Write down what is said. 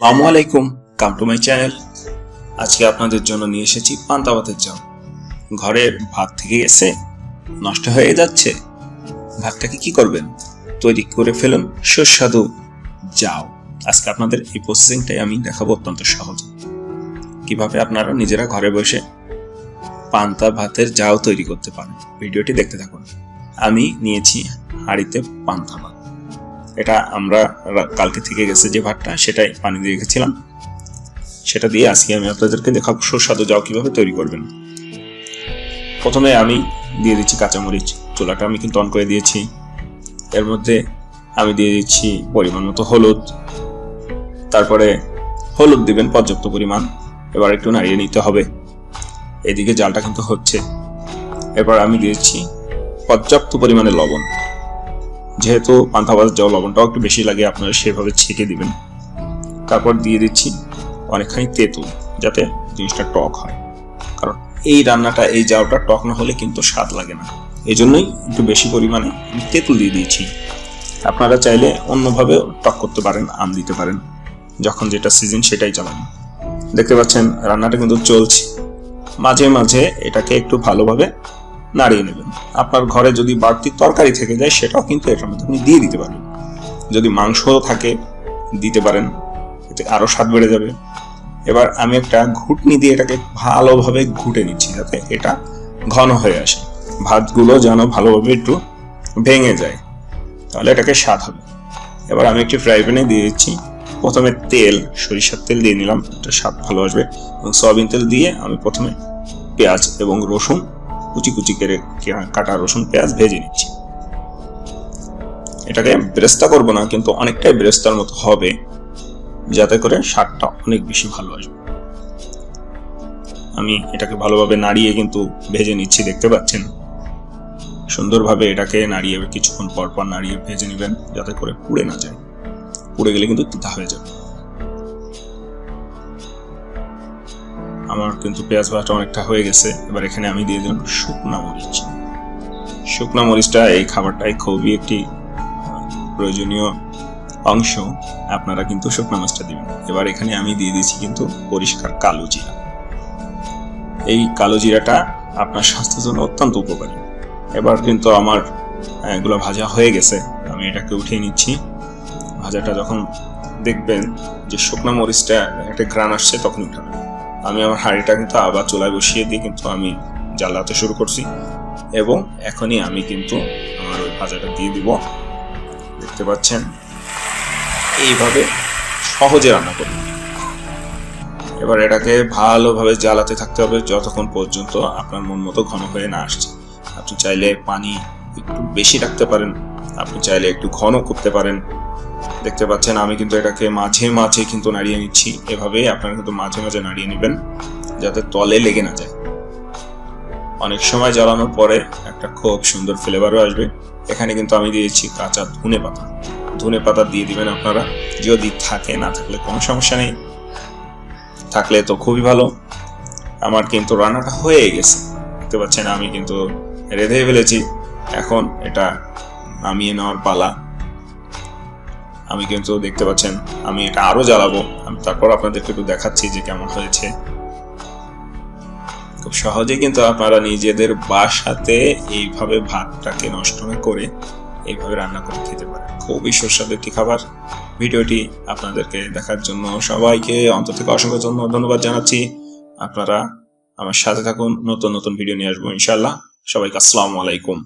আসসালামু আলাইকুম, come to my channel. আজকে আপনাদের জন্য নিয়ে এসেছি পান্তা ভাতের চাল ঘরের ভাত থেকে গেছে, নষ্ট হয়ে যাচ্ছে। ভাতটাকে কি করবেন? তৈরি করে ফেলুন সুস্বাদু যাও আজকে আপনাদের এই প্রসেসিংটাই আমি দেখাবো অত্যন্ত সহজ। কীভাবে আপনারা নিজেরা ঘরে বসে পান্তা ভাতের যাও তৈরি করতে পারেন। ভিডিওটি দেখতে থাকুন। আমি নিয়েছি হাঁড়িতে পান্তা ভাত। এটা আমরা কালকে থেকে গেছে যে ভাতটা, সেটাই পানি দিয়ে রেখেছিলাম। সেটা দিয়ে আজকে আমি আপনাদেরকে দেখাবো সুস্বাদু যাও কীভাবে তৈরি করবেন। প্রথমে আমি দিয়ে দিচ্ছি কাঁচামরিচ, চুলাটা আমি কিন্তু অন করে দিয়েছি। এর মধ্যে আমি দিয়ে দিচ্ছি পরিমাণ মতো হলুদ। তারপরে হলুদ দিবেন পর্যাপ্ত পরিমাণ, এবার একটু নাড়িয়ে নিতে হবে। এদিকে জালটা কিন্তু হচ্ছে। এবার আমি দিয়েছি পর্যাপ্ত পরিমাণে লবণ। যেহেতু পান্তা ভাতের যাও লবণটাও একটু বেশি লাগে, আপনারা সেভাবে ছেঁকে দিবেন। তারপর দিয়ে দিচ্ছি অনেকখানি তেঁতুল, যাতে জিনিসটা টক হয়। কারণ এই রান্নাটা, এই জাউটা টক না হলে কিন্তু স্বাদ লাগে না। এই জন্যই একটু বেশি পরিমাণে আমি তেঁতুল দিয়ে দিয়েছি। আপনারা চাইলে অন্যভাবেও টক করতে পারেন, আম দিতে পারেন, যখন যেটা সিজন সেটাই চালান দেখতে পাচ্ছেন, রান্নাটা কিন্তু চলছে। মাঝে মাঝে এটাকে একটু ভালোভাবে নাড়িয়ে নেবেন। আপনার ঘরে যদি বাড়তি তরকারি থেকে যায়, সেটাও কিন্তু এটার মধ্যে আপনি দিয়ে দিতে পারেন। যদি মাংস থাকে, দিতে পারেন। এতে আরও স্বাদ বেড়ে যাবে। এবার আমি একটা ঘুটনি দিয়ে এটাকে ভালোভাবে ঘুটে নিচ্ছি যাতে এটা ঘন হয়ে আসে। ভাতগুলো যেন ভালোভাবে একটু ভেঙে যায়। তাহলে এটাকে স্বাদ হবে। এবার আমি একটি ফ্রাই প্যানে দিয়ে দিচ্ছি। প্রথমে তেল, সরিষার তেল দিয়ে নিলাম। এটা স্বাদ ভালো আসবে। এবং সয়াবিন তেল দিয়ে আমি প্রথমে পেঁয়াজ এবং রসুন কুচি কুচি করে কাটা রসুন, পেঁয়াজ ভেজে নিচ্ছি। এটাকে ব্রেস্তা করব না, কিন্তু অনেকটাই ব্রেস্তার মতো হবে, যাতে করে স্বাদটা অনেক বেশি ভালো আসবে। আমি এটাকে ভালোভাবে নাড়িয়ে কিন্তু ভেজে নিচ্ছি, দেখতে পাচ্ছেন? সুন্দরভাবে এটাকে নাড়িয়ে কিছুক্ষণ পর পর নাড়িয়ে ভেজে নেবেন, যাতে করে পুড়ে না যায়। পুড়ে গেলে কিন্তু তিতা হয়ে যাবে। আমার কিন্তু পেঁয়াজ ভাজা অনেকটা হয়ে গেছে। এবার এখানে আমি দিয়ে দিলাম শুকনা মরিচ। শুকনা মরিচটা এই খাবারটাই খুবই একটি প্রয়োজনীয় অংশ। আপনারা কিন্তু শুকনা মাছটা দিবেন। এবার এখানে আমি দিয়ে দিয়েছি কিন্তু পরিষ্কার কালো জিরা। এই কালো জিরাটা আপনার স্বাস্থ্যের জন্য অত্যন্ত উপকারী। এবার কিন্তু আমার এগুলো ভাজা হয়ে গেছে। আমি এটাকে উঠিয়ে নিচ্ছি। ভাজাটা যখন দেখবেন যে শুকনা মরিচটা একটা গ্রান আসছে, তখন উঠাবেন। আমি আমার হাঁড়িটা কিন্তু আবার চুলায় বসিয়ে দিয়ে কিন্তু আমি জ্বালাতে শুরু করছি। এবং এখনই আমি কিন্তু আমার ভাজাটা দিয়ে দিব। দেখতে পাচ্ছেন? এইভাবে সহজে রান্না করব। এবার এটাকে ভালোভাবে জ্বালাতে থাকতে হবে যতক্ষণ পর্যন্ত আপনার মন মতো ঘন হয়ে না আসছে। আপনি চাইলে পানি একটু বেশি রাখতে পারেন। আপনি চাইলে একটু ঘন করতে পারেন। দেখতে পাচ্ছেন, আমি কিন্তু এটাকে মাঝে মাঝে কিন্তু নাড়িয়ে নিচ্ছি। এভাবেই আপনারা কিন্তু মাঝে মাঝে নাড়িয়ে নেবেন, যাতে তলে লেগে না যায়। অনেক সময় জ্বালানোর পরে একটা খুব সুন্দর ফ্লেভারও আসবে। এখানে কিন্তু আমি দিয়েছি কাঁচা ধনে পাতা। ধনে পাতা দিয়ে দিবেন আপনারা। যদি থাকে, না থাকলে কোনো সমস্যা নেই। থাকলে তো খুবই ভালো। আমার কিন্তু রান্নাটা হয়ে গেছে। দেখতে পাচ্ছেন, আমি কিন্তু রেঁধে ফেলেছি। এখন এটা নামিয়ে নেওয়ার পালা। আমি কিন্তু দেখতে পাচ্ছেন, আমি এটা আরও জ্বালাবো। আমি তারপর আপনাদেরকে একটু দেখাচ্ছি যে কেমন হয়েছে। খুব সহজে কিন্তু আপনারা নিজেদের বাসাতে এইভাবে ভাতটাকে নষ্ট না করে এইভাবে রান্না করে খেতে পারেন। খুবই সুস্বাদু একটি খাবার। ভিডিওটি আপনাদেরকে দেখার জন্য সবাইকে, অন্তর থেকে অসংখ্য জন্য ধন্যবাদ জানাচ্ছি। আপনারা আমার সাথে থাকুন, নতুন নতুন ভিডিও নিয়ে আসব ইনশাল্লাহ সবাইকে আসসালামু আলাইকুম।